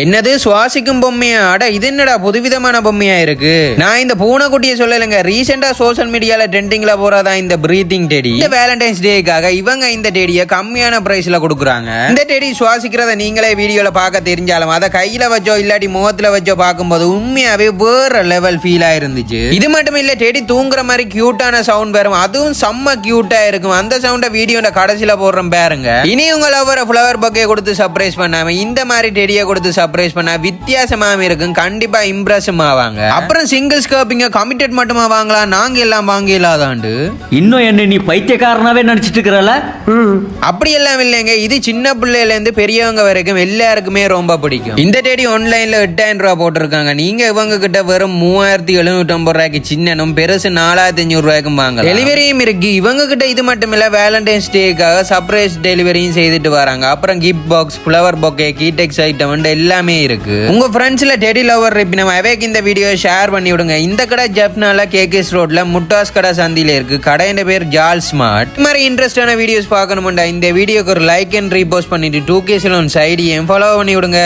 என்னது சுவாசிக்கும் பொம்மையா? அட இது என்னடா புதுவிதமான பொம்மையா இருக்கு? நான் இந்த பூனைக்குட்டியை சொல்லலைங்க. ரீசெண்டா சோஷியல் மீடியால ட்ரெண்டிங்ல போறதா இந்த பிரீத்திங் டெடி இந்த வேலண்டைன்ஸ் டேக்காக இவங்க இந்த டெடியை கம்மியான பிரைஸ்ல கொடுக்குறாங்க. இந்த டெடி சுவாசிக்கிறத நீங்களே வீடியோல பார்க்க தெரிஞ்சாலும் அதை கையில வச்சோ இல்லாட்டி முகத்துல வச்சோ பார்க்கும்போது உண்மையாவே வேற லெவல் ஃபீலா இருந்துச்சு. இது மட்டும் இல்ல டெடி தூங்குற மாதிரி கியூட்டான சவுண்ட் வரும் அதுவும் செம்ம கியூட்டா இருக்கும். அந்த சவுண்ட வீடியோட கடைசியில போடுறோம் பாருங்க. இனி உங்க லவ்வரை ஃப்ளவர் பக்கே கொடுத்து சர்ப்ரைஸ் பண்ணாம இந்த மாதிரி டெடியை கொடுத்து சர்ப்ரைஸ் பண்ணா வித்தியாசமாவும் இருக்கும். கண்டிப்பா இம்ப்ரெஸும் ஆவாங்க. அப்புறம் சிங்கிள் ஸ்கர்ப்பிங்க கமிட்டட் மட்டுமா வாங்கலாம் நாங்க எல்லாம் வாங்க இல்லாதாண்டு இன்னும் என்ன நீ பைத்தியக்காரனாவே நினைச்சிட்டு இருக்கிறல? அப்படி எல்லாம் இல்லைங்க. இது சின்ன பிள்ளையில இருந்து பெரியவங்க வரைக்கும் எல்லாருக்குமே ரொம்ப பிடிக்கும். இந்த டெடி ஆன்லைன்ல எட்டாயிரம் ரூபாய் போட்டிருக்காங்க. நீங்க இவங்க கிட்ட வெறும் மூவாயிரத்தி எழுநூத்தி ஐம்பது ரூபாய்க்கு சின்னனும் பெருசு நாலாயிரத்தி அஞ்சூறு ரூபாய்க்கும் வாங்க டெலிவரியும் இருக்கு. இவங்க கிட்ட இது மட்டும் இல்ல வேலண்டைன்ஸ் டேக்காக சர்ப்ரைஸ் டெலிவரியும் செய்துட்டு வராங்க. அப்புறம் gift box flower bouquet Kitex item எல்லாமே இருக்கு. உங்க ஃப்ரெண்ட்ஸ்ல டெடி லவர் நம்ம அவேக் இந்த வீடியோ ஷேர் பண்ணி விடுங்க. இந்த கடை ஜெப்னால கேகேஸ் ரோட்ல முட்டாஸ் கடை சந்தியில இருக்கு. கடையின் பேர் ஜால் ஸ்மார்ட் இந்த மாதிரி இன்ட்ரெஸ்டான வீடியோஸ் பார்க்கணும்டா இந்த வீடியோக்கு ஒரு லைக் அண்ட் ரீபோஸ்ட் பண்ணிட்டு டூ கே சைடியும் ஃபாலோ பண்ணி விடுங்க.